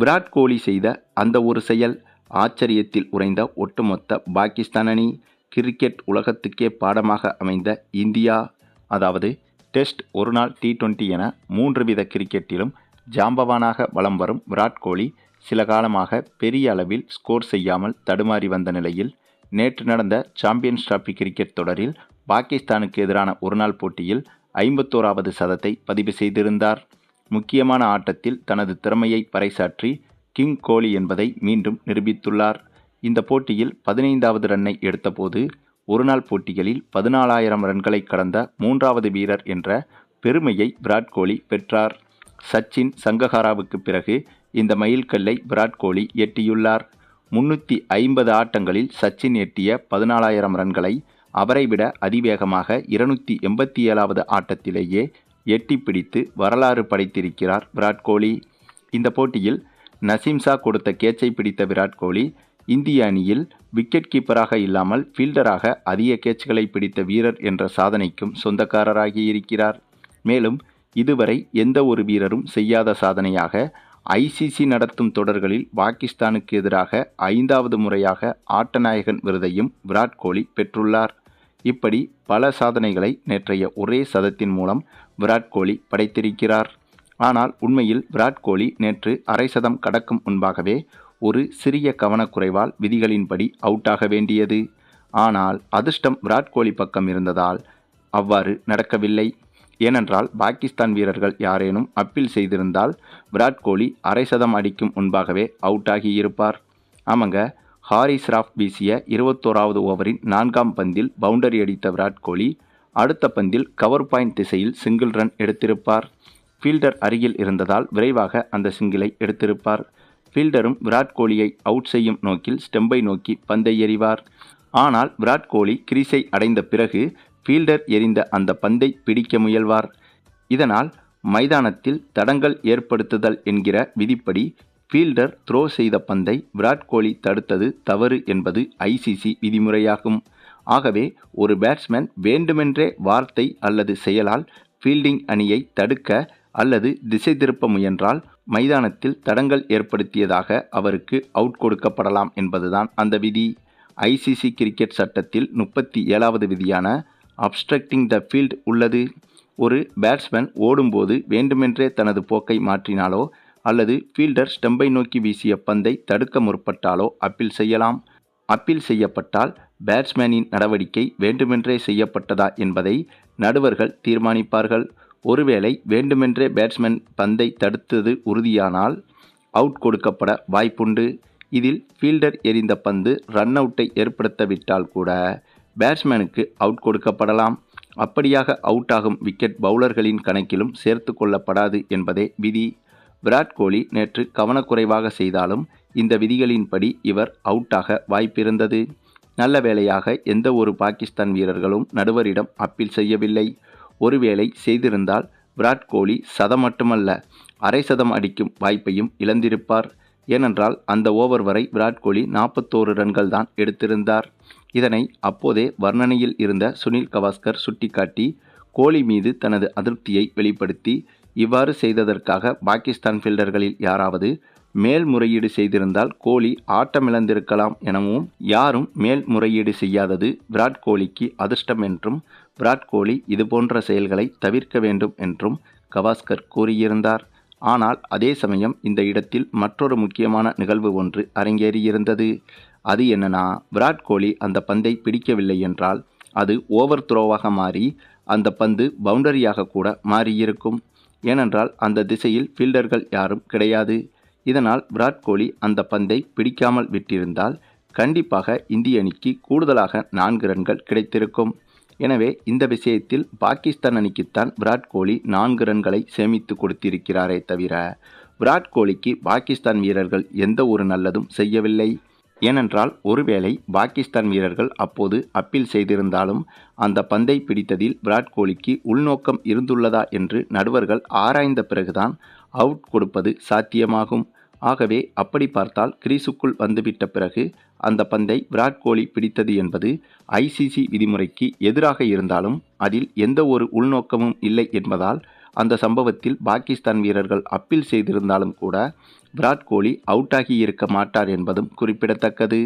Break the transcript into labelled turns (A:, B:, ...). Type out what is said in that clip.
A: விராட் கோலி செய்த அந்த ஒரு செயல் ஆச்சரியத்தில் உறைந்த ஒட்டுமொத்த பாகிஸ்தான் அணி கிரிக்கெட் உலகத்துக்கே பாடமாக அமைந்த இந்தியா அதாவது டெஸ்ட் ஒரு நாள் டி டுவெண்ட்டி என மூன்று வித கிரிக்கெட்டிலும் ஜாம்பவானாக வலம் வரும் விராட் கோலி சில காலமாக பெரிய அளவில் ஸ்கோர் செய்யாமல் தடுமாறி வந்த நிலையில் நேற்று நடந்த சாம்பியன்ஸ் டிராபி கிரிக்கெட் தொடரில் பாகிஸ்தானுக்கு எதிரான ஒருநாள் போட்டியில் ஐம்பத்தோராவது சதத்தை பதிவு செய்திருந்தார். முக்கியமான ஆட்டத்தில் தனது திறமையை பறைசாற்றி கிங் கோலி என்பதை மீண்டும் நிரூபித்துள்ளார். இந்த போட்டியில் பதினைந்தாவது ரன்னை எடுத்தபோது ஒருநாள் போட்டிகளில் பதினாலாயிரம் ரன்களை கடந்த மூன்றாவது வீரர் என்ற பெருமையை விராட் கோலி பெற்றார். சச்சின் சங்ககாராவுக்கு பிறகு இந்த மைல்கல்லை விராட் கோலி எட்டியுள்ளார் முன்னூற்றி ஐம்பது ஆட்டங்களில் சச்சின் எட்டிய பதினாலாயிரம் ரன்களை அவரை விட அதிவேகமாக இருநூற்றி எண்பத்தி ஏழாவது ஆட்டத்திலேயே எட்டி பிடித்து வரலாறு படைத்திருக்கிறார் விராட் கோலி. இந்த போட்டியில் நசீம்சா கொடுத்த கேட்சை பிடித்த விராட் கோலி இந்திய அணியில் விக்கெட் கீப்பராக இல்லாமல் ஃபீல்டராக அதிக கேட்ச்களை பிடித்த வீரர் என்ற சாதனைக்கும் சொந்தக்காரராகி இருக்கிறார். மேலும் இதுவரை எந்த ஒரு வீரரும் செய்யாத சாதனையாக ஐசிசி நடத்தும் தொடர்களில் பாகிஸ்தானுக்கு எதிராக ஐந்தாவது முறையாக ஆட்டநாயகன் விருதையும் விராட் கோலி பெற்றுள்ளார். இப்படி பல சாதனைகளை நேற்றைய ஒரே சதத்தின் மூலம் விராட் கோலி படைத்திருக்கிறார். ஆனால் உண்மையில் விராட் கோலி நேற்று அரை சதம் கடக்கும் முன்பாகவே ஒரு சிறிய கவனக்குறைவால் விதிகளின்படி அவுட்டாக வேண்டியது. ஆனால் அதிர்ஷ்டம் விராட் கோலி பக்கம் இருந்ததால் அவ்வாறு நடக்கவில்லை. ஏனென்றால் பாகிஸ்தான் வீரர்கள் யாரேனும் அப்பீல் செய்திருந்தால் விராட் கோலி அரை சதம் அடிக்கும் முன்பாகவே அவுட் ஆகியிருப்பார். ஆமாங்க ஹாரிஸ் ராஃப் வீசிய இருபத்தோராவது ஓவரின் நான்காம் பந்தில் பவுண்டரி அடித்த விராட் கோலி அடுத்த பந்தில் கவர் பாயிண்ட் திசையில் சிங்கிள் ரன் எடுத்திருப்பார். ஃபீல்டர் அருகில் இருந்ததால் விரைவாக அந்த சிங்கிளை எடுத்திருப்பார். ஃபீல்டரும் விராட் கோலியை அவுட் செய்யும் நோக்கில் ஸ்டெம்பை நோக்கி பந்தை எறிவார். ஆனால் விராட் கோலி கிரீஸை அடைந்த பிறகு ஃபீல்டர் எறிந்த அந்த பந்தை பிடிக்க முயல்வார். இதனால் மைதானத்தில் தடங்கள் ஏற்படுத்துதல் என்கிற விதிப்படி ஃபீல்டர் த்ரோ செய்த பந்தை விராட் கோலி தடுத்தது தவறு என்பது ஐசிசி விதிமுறையாகும். ஆகவே ஒரு பேட்ஸ்மேன் வேண்டுமென்றே வார்த்தை அல்லது செயலால் ஃபீல்டிங் அணியை தடுக்க அல்லது திசை திருப்ப முயன்றால் மைதானத்தில் தடங்கள் ஏற்படுத்தியதாக அவருக்கு அவுட் கொடுக்கப்படலாம் என்பதுதான் அந்த விதி. ஐசிசி கிரிக்கெட் சட்டத்தில் முப்பத்தி ஏழாவது விதியான அப்ஸ்ட்ரக்டிங் த ஃபீல்ட் உள்ளது. ஒரு பேட்ஸ்மேன் ஓடும்போது வேண்டுமென்றே தனது போக்கை மாற்றினாலோ அல்லது ஃபீல்டர் ஸ்டெம்பை நோக்கி வீசிய பந்தை தடுக்க முற்பட்டாலோ அப்பீல் செய்யலாம். அப்பீல் செய்யப்பட்டால் பேட்ஸ்மேனின் நடவடிக்கை வேண்டுமென்றே செய்யப்பட்டதா என்பதை நடுவர்கள் தீர்மானிப்பார்கள். ஒருவேளை வேண்டுமென்றே பேட்ஸ்மேன் பந்தை தடுத்தது உறுதியானால் அவுட் கொடுக்கப்பட வாய்ப்புண்டு. இதில் ஃபீல்டர் எறிந்த பந்து ரன் அவுட்டை ஏற்படுத்தவிட்டால் கூட பேட்ஸ்மேனுக்கு அவுட் கொடுக்கப்படலாம். அப்படியாக அவுட் ஆகும் விக்கெட் பவுலர்களின் கணக்கிலும் சேர்த்து கொள்ளப்படாது என்பதே விதி. விராட் கோலி நேற்று கவனக்குறைவாக செய்தாலும் இந்த விதிகளின்படி இவர் அவுட்டாக வாய்ப்பிருந்தது. நல்ல வேளையாக எந்த ஒரு பாகிஸ்தான் வீரர்களும் நடுவரிடம் அப்பீல் செய்யவில்லை. ஒருவேளை செய்திருந்தால் விராட் கோலி சதம் மட்டுமல்ல அரை சதம் அடிக்கும் வாய்ப்பையும் இழந்திருப்பார். ஏனென்றால் அந்த ஓவர் வரை விராட் கோலி நாற்பத்தோரு ரன்கள் தான் எடுத்திருந்தார். இதனை அப்போதே வர்ணனையில் இருந்த சுனில் கவாஸ்கர் சுட்டிக்காட்டி கோலி மீது தனது அதிருப்தியை வெளிப்படுத்தி இவ்வாறு செய்ததற்காக பாகிஸ்தான் ஃபீல்டர்களில் யாராவது மேல்முறையீடு செய்திருந்தால் கோலி ஆட்டமிழந்திருக்கலாம் எனவும் யாரும் மேல்முறையீடு செய்யாதது விராட் கோலிக்கு அதிர்ஷ்டம் என்றும் விராட் கோலி இதுபோன்ற செயல்களை தவிர்க்க வேண்டும் என்றும் கவாஸ்கர் கூறியிருந்தார். ஆனால் அதே சமயம் இந்த இடத்தில் மற்றொரு முக்கியமான நிகழ்வு ஒன்று அரங்கேறியிருந்தது. அது என்னன்னா விராட் கோலி அந்த பந்தை பிடிக்கவில்லை என்றால் அது ஓவர் த்ரோவாக மாறி அந்த பந்து பவுண்டரியாக கூட மாறியிருக்கும். ஏனென்றால் அந்த திசையில் ஃபீல்டர்கள் யாரும் கிடையாது. இதனால் விராட் கோலி அந்த பந்தை பிடிக்காமல் விட்டிருந்தால் கண்டிப்பாக இந்திய அணிக்கு கூடுதலாக நான்கு ரன்கள் கிடைத்திருக்கும். எனவே இந்த விஷயத்தில் பாகிஸ்தான் அணிக்குத்தான் விராட் கோலி நான்கு ரன்களை சேமித்து கொடுத்திருக்கிறாரே தவிர விராட் கோலிக்கு பாகிஸ்தான் வீரர்கள் எந்த ஒரு நல்லதும் செய்யவில்லை. ஏனென்றால் ஒருவேளை பாகிஸ்தான் வீரர்கள் அப்போது அப்பீல் செய்திருந்தாலும் அந்த பந்தை பிடித்ததில் விராட் கோலிக்கு உள்நோக்கம் இருந்துள்ளதா என்று நடுவர்கள் ஆராய்ந்த பிறகுதான் அவுட் கொடுப்பது சாத்தியமாகும். ஆகவே அப்படி பார்த்தால் கிரீஸுக்குள் வந்துவிட்ட பிறகு அந்த பந்தை விராட் கோலி பிடித்தது என்பது ஐசிசி விதிமுறைக்கு எதிராக இருந்தாலும் அதில் எந்த ஒரு உள்நோக்கமும் இல்லை என்பதால் அந்த சம்பவத்தில் பாகிஸ்தான் வீரர்கள் அப்பீல் செய்திருந்தாலும் கூட விராட் கோலி அவுட் ஆகியிருக்க மாட்டார் என்பதும் குறிப்பிடத்தக்கது.